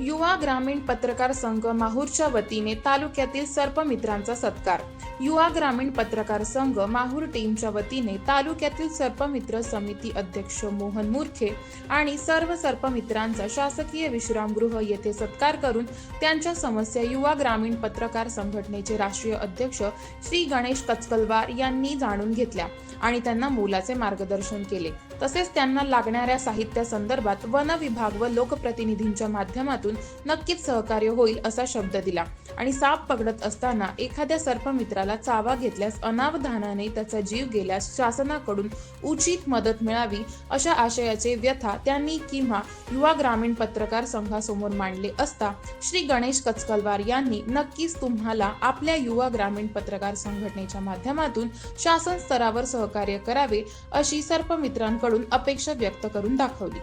युवा ग्रामीण पत्रकार संघ माहूरच्या वतीने तालुक्यातील सर्पमित्रांचा सत्कार. युवा ग्रामीण पत्रकार संघ माहूर टीमच्या वतीने तालुक्यातील सर्पमित्र समिती अध्यक्ष मोहन मुरखे आणि सर्व सर्पमित्रांचा शासकीय विश्रामगृह येथे सत्कार करून त्यांच्या समस्या युवा ग्रामीण पत्रकार संघटनेचे राष्ट्रीय अध्यक्ष श्री गणेश कचकलवार यांनी जाणून घेतल्या आणि त्यांना मोलाचे मार्गदर्शन केले. तसेच त्यांना लागणाऱ्या साहित्यासंदर्भात वन विभाग व लोकप्रतिनिधींच्या माध्यमातून नक्कीच सहकार्य होईल असा शब्द दिला. आणि साप पकडत असताना एखाद्या सर्पमित्रा सर्पमित्राला चावा घेतल्यास अनावधानाने त्याचा जीव गेल्यास शासनाकडून उचित मदत मिळावी अशा आशयाचे व्यथा त्यांनी किंवा युवा ग्रामीण पत्रकार संघासमोर मांडले असता श्री गणेश कचकलवार यांनी नक्कीच तुम्हाला आपल्या युवा ग्रामीण पत्रकार संघटनेच्या माध्यमातून शासन स्तरावर सहकार्य करावे अशी सर्पमित्रांकडून अपेक्षा व्यक्त करून दाखवली.